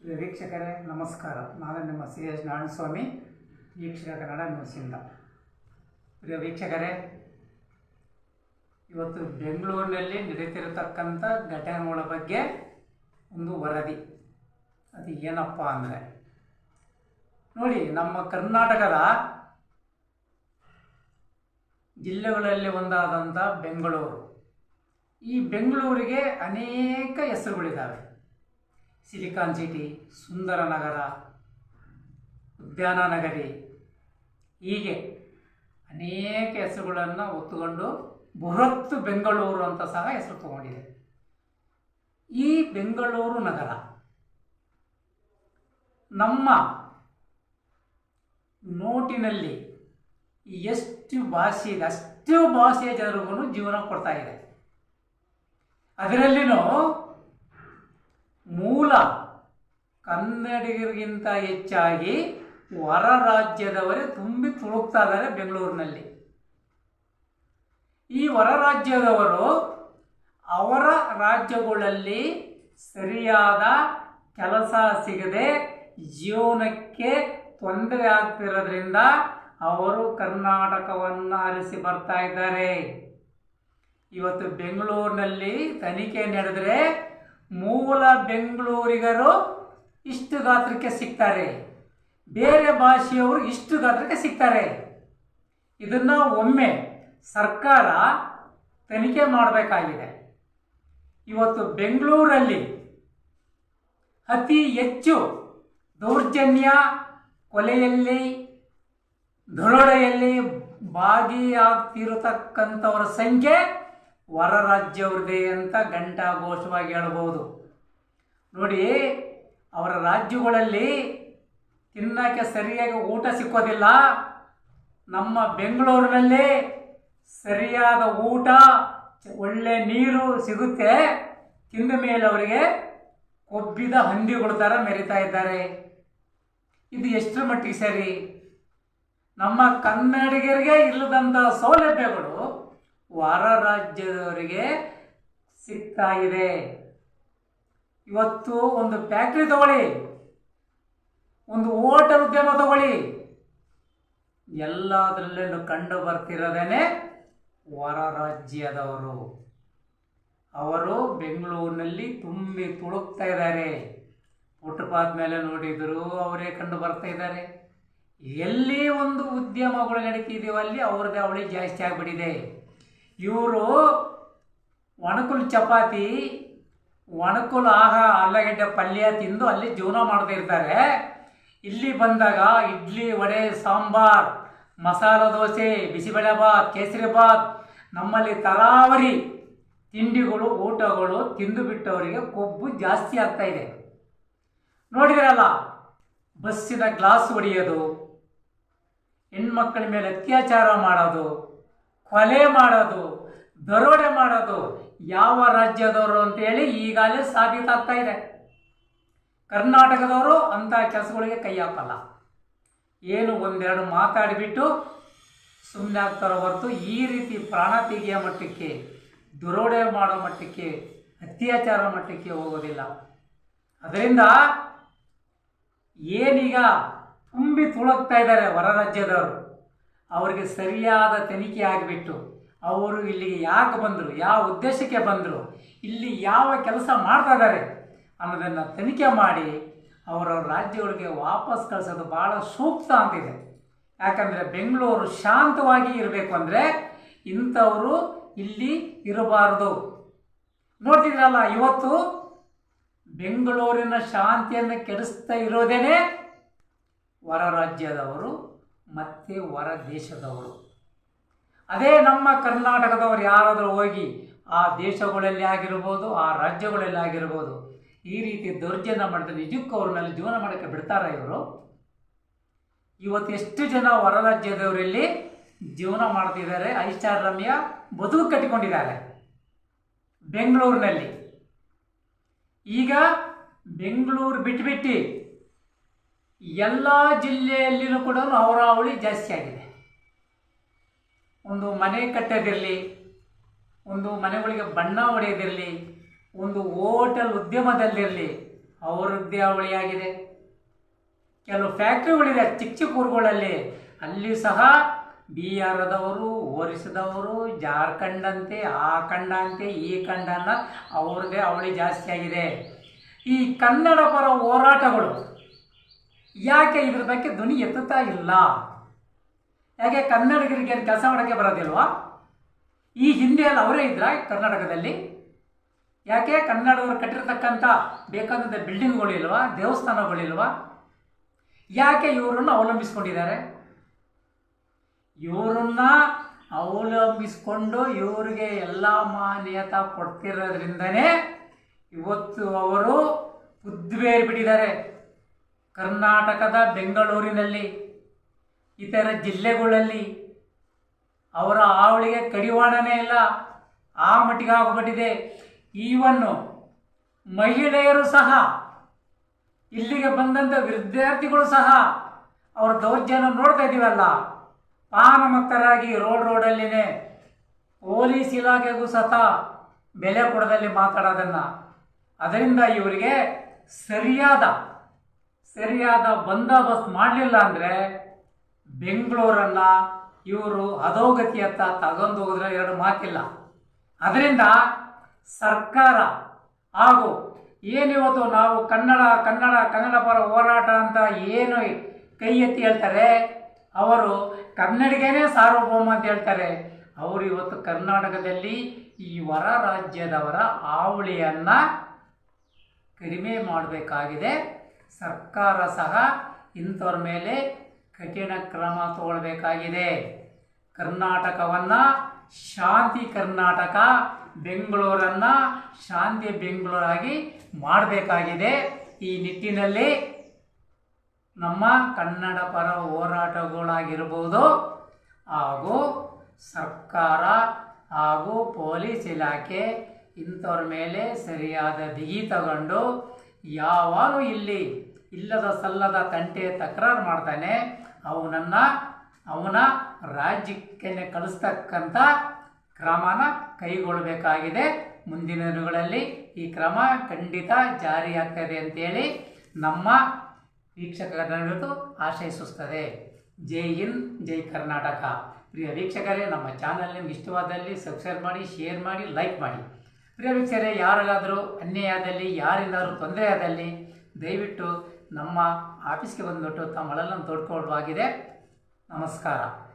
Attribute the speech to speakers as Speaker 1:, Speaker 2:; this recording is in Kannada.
Speaker 1: ವೀಕ್ಷಕರೇ, ನಮಸ್ಕಾರ. ನಾನು ನಿಮ್ಮ ಸಿ ಎಸ್ ನಾರಾಯಣಸ್ವಾಮಿ, ವೀಕ್ಷಕ ಕನ್ನಡ ನ್ಯೂಸಿಂದ ಪ್ರಿಯ ವೀಕ್ಷಕರೇ, ಇವತ್ತು ಬೆಂಗಳೂರಿನಲ್ಲಿ ನಡೀತಿರತಕ್ಕಂಥ ಘಟನೆಗಳ ಬಗ್ಗೆ ಒಂದು ವರದಿ. ಅದು ಏನಪ್ಪ ಅಂದರೆ, ನೋಡಿ, ನಮ್ಮ ಕರ್ನಾಟಕದ ಜಿಲ್ಲೆಗಳಲ್ಲಿ ಒಂದಾದಂಥ ಬೆಂಗಳೂರು. ಈ ಬೆಂಗಳೂರಿಗೆ ಅನೇಕ ಹೆಸರುಗಳಿದ್ದಾವೆ. ಸಿಲಿಕಾನ್ ಸಿಟಿ, ಸುಂದರ ನಗರ ಉದ್ಯಾನ ನಗರಿ ಹೀಗೆ ಅನೇಕ ಹೆಸರುಗಳನ್ನು ಒತ್ತುಕೊಂಡು ಬೃಹತ್ತು ಬೆಂಗಳೂರು ಅಂತ ಸಹ ಹೆಸರು ತಗೊಂಡಿದೆ. ಈ ಬೆಂಗಳೂರು ನಗರ ನಮ್ಮ ನೋಟಿನಲ್ಲಿ ಎಷ್ಟು ಭಾಷೆ ಇದೆ, ಅಷ್ಟು ಭಾಷೆಯ ಜನರಿಗೂ ಜೀವನ ಕೊಡ್ತಾ ಇದೆ. ಅದರಲ್ಲಿನೂ ಮೂಲ ಕನ್ನಡಿಗರಿಗಿಂತ ಹೆಚ್ಚಾಗಿ ಹೊರ ರಾಜ್ಯದವರೇ ತುಂಬಿ ತುಳುಕ್ತಾ ಇದ್ದಾರೆ ಬೆಂಗಳೂರಿನಲ್ಲಿ. ಈ ಹೊರ ರಾಜ್ಯದವರು ಅವರ ರಾಜ್ಯಗಳಲ್ಲಿ ಸರಿಯಾದ ಕೆಲಸ ಸಿಗದೆ ಜೀವನಕ್ಕೆ ತೊಂದರೆ ಆಗ್ತಿರೋದ್ರಿಂದ ಅವರು ಕರ್ನಾಟಕವನ್ನು ಅರಸಿ ಬರ್ತಾ ಇದ್ದಾರೆ. ಇವತ್ತು ಬೆಂಗಳೂರಿನಲ್ಲಿ ತನಿಖೆ ನಡೆದರೆ ಮೂಲ ಬೆಂಗಳೂರಿಗರು ಇಷ್ಟು ಗಾತ್ರಕ್ಕೆ ಸಿಗ್ತಾರೆ. ಬೇರೆ ಭಾಷೆಯವರು ಇಷ್ಟು ಗಾತ್ರಕ್ಕೆ ಸಿಗ್ತಾರೆ. ಇದನ್ನು ಒಮ್ಮೆ ಸರ್ಕಾರ ತನಿಖೆ ಮಾಡಬೇಕಾಗಿದೆ. ಇವತ್ತು ಬೆಂಗಳೂರಲ್ಲಿ ಅತಿ ಹೆಚ್ಚು ದೌರ್ಜನ್ಯ ಕೊಲೆಯಲ್ಲಿ ದರೋಡೆಯಲ್ಲಿ ಭಾಗಿಯಾಗ್ತಿರತಕ್ಕಂಥವರ ಸಂಖ್ಯೆ ಹೊರ ರಾಜ್ಯವ್ರದೇ ಅಂತ ಘಂಟಾಘೋಷವಾಗಿ ಹೇಳಬಹುದು. ನೋಡಿ, ಅವರ ರಾಜ್ಯಗಳಲ್ಲಿ ತಿನ್ನಕ್ಕೆ ಸರಿಯಾಗಿ ಊಟ ಸಿಕ್ಕೋದಿಲ್ಲ. ನಮ್ಮ ಬೆಂಗಳೂರಿನಲ್ಲಿ ಸರಿಯಾದ ಊಟ, ಒಳ್ಳೆ ನೀರು ಸಿಗುತ್ತೆ. ತಿಂದ ಮೇಲೆ ಅವರಿಗೆ ಕೊಬ್ಬಿದ ಹಂದಿಗಳ ಥರ ಮೆರಿತಾ ಇದ್ದಾರೆ. ಇದು ಎಷ್ಟರ ಮಟ್ಟಿಗೆ ಸರಿ? ನಮ್ಮ ಕನ್ನಡಿಗರಿಗೆ ಇಲ್ಲದಂಥ ಸೌಲಭ್ಯಗಳು ಹೊರ ರಾಜ್ಯದವರಿಗೆ ಸಿಗ್ತಾ ಇದೆ ಇವತ್ತು ಒಂದು ಫ್ಯಾಕ್ಟ್ರಿ ತಗೊಳ್ಳಿ. ಒಂದು ಹೋಟೆಲ್ ಉದ್ಯಮ ತಗೊಳ್ಳಿ. ಎಲ್ಲದರಲ್ಲೂ ಕಂಡು ಬರ್ತಿರೋದೇನೆ ಹೊರ ರಾಜ್ಯದವರು ಅವರು ಬೆಂಗಳೂರಿನಲ್ಲಿ ತುಂಬಿ ತುಳುಕ್ತಾ ಇದ್ದಾರೆ. ಫುಟ್ಪಾತ್ ಮೇಲೆ ನೋಡಿದ್ರು, ಅವರೇ ಕಂಡು ಬರ್ತಾ ಇದ್ದಾರೆ. ಎಲ್ಲಿ ಒಂದು ಉದ್ಯಮಗಳು ನಡೀತಿದೆಯೋ ಅಲ್ಲಿ ಅವ್ರದ್ದೇ ಅವಳಿ ಜಾಸ್ತಿ ಆಗಿಬಿಟ್ಟಿದೆ. ಇವರು ಒಣಕುಲ್ ಚಪಾತಿ, ಒಣಕುಲ್ ಆಹ ಆಲೂಗಡ್ಡೆ ಪಲ್ಯ ತಿಂದು ಅಲ್ಲಿ ಜೀವನ ಮಾಡ್ತಾ ಇರ್ತಾರೆ. ಇಲ್ಲಿ ಬಂದಾಗ ಇಡ್ಲಿ, ವಡೆ, ಸಾಂಬಾರ್, ಮಸಾಲ ದೋಸೆ, ಬಿಸಿಬೇಳೆ ಬಾತ್ ಕೇಸರಿ ಬಾತ್ ನಮ್ಮಲ್ಲಿ ತರಾವರಿ ತಿಂಡಿಗಳು, ಊಟಗಳು ತಿಂದು ಬಿಟ್ಟವರಿಗೆ ಕೊಬ್ಬು ಜಾಸ್ತಿ ಆಗ್ತಾ ಇದೆ. ನೋಡಿದ್ರಲ್ಲ, ಬಸ್ಸಿನ ಗ್ಲಾಸ್ ಹೊಡೆಯೋದು ಹೆಣ್ಮಕ್ಕಳ ಮೇಲೆ ಅತ್ಯಾಚಾರ ಮಾಡೋದು ಕೊಲೆ ಮಾಡೋದು, ದರೋಡೆ ಮಾಡೋದು ಯಾವ ರಾಜ್ಯದವರು ಅಂತೇಳಿ ಈಗಾಗಲೇ ಸಾಬೀತಾಗ್ತಾ ಇದೆ. ಕರ್ನಾಟಕದವರು ಅಂಥ ಕೆಲಸಗಳಿಗೆ ಕೈ ಹಾಕಲ್ಲ. ಏನು ಒಂದೆರಡು ಮಾತಾಡಿಬಿಟ್ಟು ಸುಮ್ಮನೆ ಆಗ್ತಾರೋ ಹೊರತು ಈ ರೀತಿ ಪ್ರಾಣ ತೆಗೆಯ ಮಟ್ಟಕ್ಕೆ, ದರೋಡೆ ಮಾಡೋ ಮಟ್ಟಕ್ಕೆ, ಅತ್ಯಾಚಾರ ಮಟ್ಟಕ್ಕೆ ಹೋಗೋದಿಲ್ಲ. ಅದರಿಂದ ಏನೀಗ ತುಂಬಿ ತುಳಕ್ತಾ ಇದ್ದಾರೆ ಹೊರ ರಾಜ್ಯದವರು. ಅವರಿಗೆ ಸರಿಯಾದ ತನಿಖೆ ಆಗಿಬಿಟ್ಟು ಅವರು ಇಲ್ಲಿಗೆ ಯಾಕೆ ಬಂದರು, ಯಾವ ಉದ್ದೇಶಕ್ಕೆ ಬಂದರು, ಇಲ್ಲಿ ಯಾವ ಕೆಲಸ ಮಾಡ್ತಾ ಇದ್ದಾರೆ ಅನ್ನೋದನ್ನು ತನಿಖೆ ಮಾಡಿ ಅವರವ್ರ ರಾಜ್ಯಗಳಿಗೆ ವಾಪಸ್ ಕಳಿಸೋದು ಭಾಳ ಸೂಕ್ತ ಅಂತಿದೆ ಯಾಕಂದರೆ ಬೆಂಗಳೂರು ಶಾಂತವಾಗಿ ಇರಬೇಕು ಅಂದರೆ ಇಂಥವರು ಇಲ್ಲಿ ಇರಬಾರ್ದು. ನೋಡ್ತಿದ್ರಲ್ಲ, ಇವತ್ತು ಬೆಂಗಳೂರಿನ ಶಾಂತಿಯನ್ನು ಕೆಡಿಸ್ತಾ ಇರೋದೇನೆ ಹೊರ ರಾಜ್ಯದವರು. ಮತ್ತು ಹೊರ ದೇಶದವರು. ಅದೇ ನಮ್ಮ ಕರ್ನಾಟಕದವರು ಯಾರಾದರೂ ಹೋಗಿ ಆ ದೇಶಗಳಲ್ಲಿ ಆಗಿರ್ಬೋದು, ಆ ರಾಜ್ಯಗಳಲ್ಲಿ ಆಗಿರ್ಬೋದು, ಈ ರೀತಿ ದೌರ್ಜನ್ಯ ಮಾಡಿದ್ರೆ ನಿಜಕ್ಕೂ ಅವ್ರ ಜೀವನ ಮಾಡೋಕ್ಕೆ ಬಿಡ್ತಾರ ಇವರು? ಇವತ್ತು ಎಷ್ಟು ಜನ ಹೊರ ರಾಜ್ಯದವರಲ್ಲಿ ಜೀವನ ಮಾಡ್ತಿದ್ದಾರೆ, ಐಷಾರಾಮ್ಯ ಬದುಕು ಕಟ್ಟಿಕೊಂಡಿದ್ದಾರೆ? ಬೆಂಗಳೂರಿನಲ್ಲಿ. ಈಗ ಬೆಂಗಳೂರು ಬಿಟ್ಬಿಟ್ಟು ಎಲ್ಲ ಜಿಲ್ಲೆಯಲ್ಲಿನೂ ಕೂಡ ಅವರಾವಳಿ ಜಾಸ್ತಿ ಆಗಿದೆ. ಒಂದು ಮನೆ ಕಟ್ಟೋದಿರಲಿ, ಒಂದು ಮನೆಗಳಿಗೆ ಬಣ್ಣ ಹೊಡೆಯೋದಿರಲಿ, ಒಂದು ಹೋಟೆಲ್ ಉದ್ಯಮದಲ್ಲಿರಲಿ, ಅವರದ್ದೇ ಅವಳಿಯಾಗಿದೆ ಕೆಲವು ಫ್ಯಾಕ್ಟ್ರಿಗಳಿದೆ, ಚಿಕ್ಕ ಚಿಕ್ಕ ಊರುಗಳಲ್ಲಿ. ಅಲ್ಲಿ ಸಹ ಬಿಹಾರದವರು, ಒರಿಸ್ಸದವರು ಜಾರ್ಖಂಡ್ ಅಂತೆ ಆ ಖಂಡ ಅಂತೆ ಈ ಖಂಡ ಅನ್ನ ಅವ್ರದ್ದೇ ಅವಳಿ ಜಾಸ್ತಿ ಆಗಿದೆ. ಈ ಕನ್ನಡ ಪರ ಹೋರಾಟಗಳು ಯಾಕೆ ಇದ್ರ ಬಗ್ಗೆ ಧ್ವನಿ ಎತ್ತುತ್ತಾ ಇಲ್ಲ? ಯಾಕೆ ಕನ್ನಡಿಗರಿಗೆ ಕೆಲಸ ಮಾಡೋಕ್ಕೆ ಬರೋದಿಲ್ವಾ? ಈ ಹಿಂದೆ ಅವರೇ ಇದ್ರ ಕರ್ನಾಟಕದಲ್ಲಿ? ಯಾಕೆ ಕನ್ನಡವರು ಕಟ್ಟಿರ್ತಕ್ಕಂಥ ಬೇಕಾದಂಥ ಬಿಲ್ಡಿಂಗ್ಗಳಿಲ್ವಾ ದೇವಸ್ಥಾನಗಳಿಲ್ವಾ? ಯಾಕೆ ಇವರನ್ನು ಅವಲಂಬಿಸ್ಕೊಂಡಿದ್ದಾರೆ? ಇವರನ್ನ ಅವಲಂಬಿಸ್ಕೊಂಡು ಇವರಿಗೆ ಎಲ್ಲ ಮಾನ್ಯತೆ ಕೊಡ್ತಿರೋದ್ರಿಂದನೇ ಇವತ್ತು ಅವರು ಉದ್ವೇರ್ ಬಿಟ್ಟಿದ್ದಾರೆ. ಕರ್ನಾಟಕದ ಬೆಂಗಳೂರಿನಲ್ಲಿ, ಇತರ ಜಿಲ್ಲೆಗಳಲ್ಲಿ ಅವರ ಆವಳಿಗೆ ಕಡಿವಾಣನೇ ಇಲ್ಲ, ಆ ಮಟ್ಟಿಗೆ ಆಗಿಬಿಟ್ಟಿದೆ ಈವನ್ನು ಮಹಿಳೆಯರು ಸಹ, ಇಲ್ಲಿಗೆ ಬಂದಂಥ ವಿದ್ಯಾರ್ಥಿಗಳು ಸಹ ಅವರ ದೌರ್ಜನ್ಯ ನೋಡ್ತಾ ಇದ್ದೀವಲ್ಲ ಪಾನ ಮಕ್ಕರಾಗಿ ರೋಡ್ ರೋಡಲ್ಲಿನೇ ಪೊಲೀಸ್ ಇಲಾಖೆಗೂ ಸತ ಬೆಲೆ ಕೊಡದಲ್ಲಿ ಮಾತಾಡೋದನ್ನು. ಅದರಿಂದ ಇವರಿಗೆ ಸರಿಯಾದ ಸರಿಯಾದ ಬಂದೋಬಸ್ತ್ ಮಾಡಲಿಲ್ಲ ಅಂದರೆ ಬೆಂಗಳೂರನ್ನ ಇವರು ಅಧೋಗತಿಯತ್ತ ತಗೊಂಡು ಹೋಗಿದ್ರೆ ಎರಡು ಮಾತಿಲ್ಲ. ಅದರಿಂದ ಸರ್ಕಾರ ಹಾಗೂ ಏನಿವತ್ತು ನಾವು ಕನ್ನಡ ಕನ್ನಡ ಕನ್ನಡ ಪರ ಹೋರಾಟ ಅಂತ ಏನು ಕೈ ಎತ್ತಿ ಹೇಳ್ತಾರೆ, ಅವರು ಕನ್ನಡಿಗನೇ ಸಾರ್ವಭೌಮ ಅಂತ ಹೇಳ್ತಾರೆ. ಅವರು ಇವತ್ತು ಕರ್ನಾಟಕದಲ್ಲಿ ಈ ಹೊರ ರಾಜ್ಯದವರ ಆವಳಿಯನ್ನು ಕಡಿಮೆ ಮಾಡಬೇಕಾಗಿದೆ. ಸರ್ಕಾರ ಸಹ ಇಂಥವ್ರ ಮೇಲೆ ಕಠಿಣ ಕ್ರಮ ತಗೊಳ್ಬೇಕಾಗಿದೆ. ಕರ್ನಾಟಕವನ್ನು ಶಾಂತಿ ಕರ್ನಾಟಕ ಬೆಂಗಳೂರನ್ನು ಶಾಂತಿ ಬೆಂಗಳೂರಾಗಿ ಮಾಡಬೇಕಾಗಿದೆ. ಈ ನಿಟ್ಟಿನಲ್ಲಿ ನಮ್ಮ ಕನ್ನಡ ಪರ ಹೋರಾಟಗಳಾಗಿರ್ಬೋದು ಹಾಗೂ ಸರ್ಕಾರ ಹಾಗೂ ಪೊಲೀಸ್ ಇಲಾಖೆ ಇಂಥವ್ರ ಮೇಲೆ ಸರಿಯಾದ ಬಿಗಿ ತಗೊಂಡು ಯಾವಾಗಲೂ ಇಲ್ಲಿ ಇಲ್ಲದ ಸಲ್ಲದ ತಂಟೆ ತಕರಾರು ಮಾಡ್ತಾನೆ. ಅವನನ್ನು ಅವನ ರಾಜ್ಯಕ್ಕೆ ಕಳಿಸ್ತಕ್ಕಂಥ ಕ್ರಮನ ಕೈಗೊಳ್ಳಬೇಕಾಗಿದೆ. ಮುಂದಿನ ದಿನಗಳಲ್ಲಿ ಈ ಕ್ರಮ ಖಂಡಿತ ಜಾರಿಯಾಗ್ತದೆ ಅಂತೇಳಿ ನಮ್ಮ ವೀಕ್ಷಕರನ್ನು ಆಶಯಿಸುತ್ತದೆ. ಜೈ ಹಿಂದ್, ಜೈ ಕರ್ನಾಟಕ. ಪ್ರಿಯ ವೀಕ್ಷಕರೇ, ನಮ್ಮ ಚಾನಲ್ ನಿಮ್ಗೆ ಇಷ್ಟವಾದಲ್ಲಿ ಸಬ್ಸ್ಕ್ರೈಬ್ ಮಾಡಿ, ಶೇರ್ ಮಾಡಿ, ಲೈಕ್ ಮಾಡಿ. ಪ್ರಿಯ ವೀಕ್ಷಕರೇ ಯಾರಿಗಾದರೂ ಅನ್ಯಾಯ ಆದಲ್ಲಿ ಯಾರಿಂದಾದರೂ ತೊಂದರೆ ಆದಲ್ಲಿ ದಯವಿಟ್ಟು ನಮ್ಮ ಆಫೀಸ್ಗೆ ಬಂದುಬಿಟ್ಟು ತಮ್ಮಳೆಲ್ಲ ತೋಡ್ಕೊಳ್ಳುವಾಗಿದೆ. ನಮಸ್ಕಾರ.